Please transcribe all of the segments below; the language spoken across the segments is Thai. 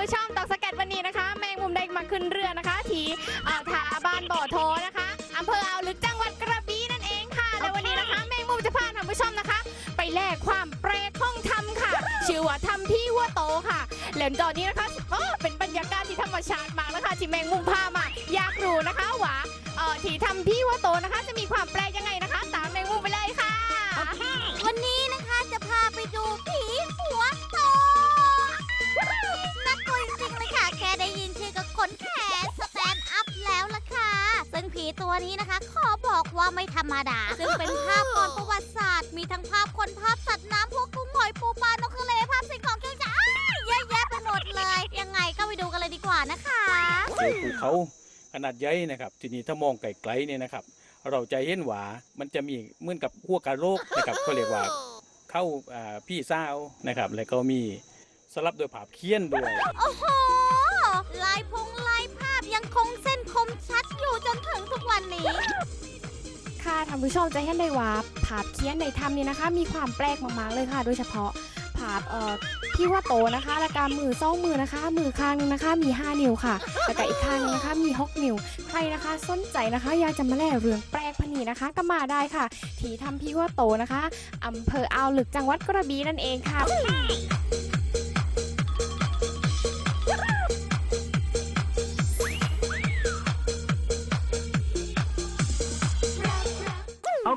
ผู้ชมตอกสกัดวันนี้นะคะ แมงมุมได้มาขึ้นเรือนะคะ ที่อ่าวทาบ้านบ่อโทนะคะอำเภออ่าวลึกจังหวัดกระบี่นั่นเองค่ะและวันนี้นะคะ แมงมุมจะพาท่านผู้ชมนะคะ ไปแลกความแปลกของธรรมค่ะ ชื่อว่าธรรมที่หัวโตค่ะแล้วตอนนี้นะคะเออเป็นบรรยากาศที่ธรรมชาติมากนะคะที่แมงมุมพามาอยากรู้นะคะว่าเออที่ทำที่หัวโตนะคะ จะมีความแปลกยังไงนะคะ ตามแมงมุมไปเลยค่ะ วันนี้นะคะจะพาไปดูผี ตัวนี้นะคะ ขอบอกว่าไม่ธรรมดา ซึ่งเป็นภาพก่อนประวัติศาสตร์ มีทั้งภาพคนภาพสัตว์น้ำพวกกุ้งหอยปูปลานกทะเลภาพสิ่งของเครื่องใช้อ้ายเยอะแยะไปหมดเลย ยังไงก็ไปดูกันเลยดีกว่านะคะเจอภูเขาขนาดใหญ่นะครับทีนี้ถ้ามองไกลๆเนี่ยนะครับ เราจะเห็นว่ามันจะมีเหมือนกับหัวกะโหลกนะครับเขาเรียกว่าเข้าอ่าพี่สาวนะครับ แล้วก็มีสลับด้วยผาบเคียนด้วยโอ้โหลายพง นถึงทุกวันนี้ ค่ะท่านผู้ชมจะเห็นได้ว่าภาพเขียนในถ้ำนี้นะคะ มีความแปลกมากๆเลยค่ะ โดยเฉพาะภาพเอ่อที่ว่าโตนะคะและการมือสองมือนะคะ มือข้างหนึงนะคะ มี 5 นิ้วค่ะแล้วก็อีกข้างนึงนะคะ มี 6 นิ้ว ใครนะคะสนใจนะคะอยากจะมาแล่เรื่องแปลกพนีนะคะ ก็มาได้ค่ะ ที่ถ้ำพี่ว่าโตนะคะอำเภออ่าวลึกจังหวัดกระบี่นั่นเองค่ะ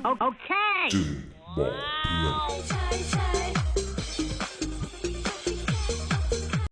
okay. More.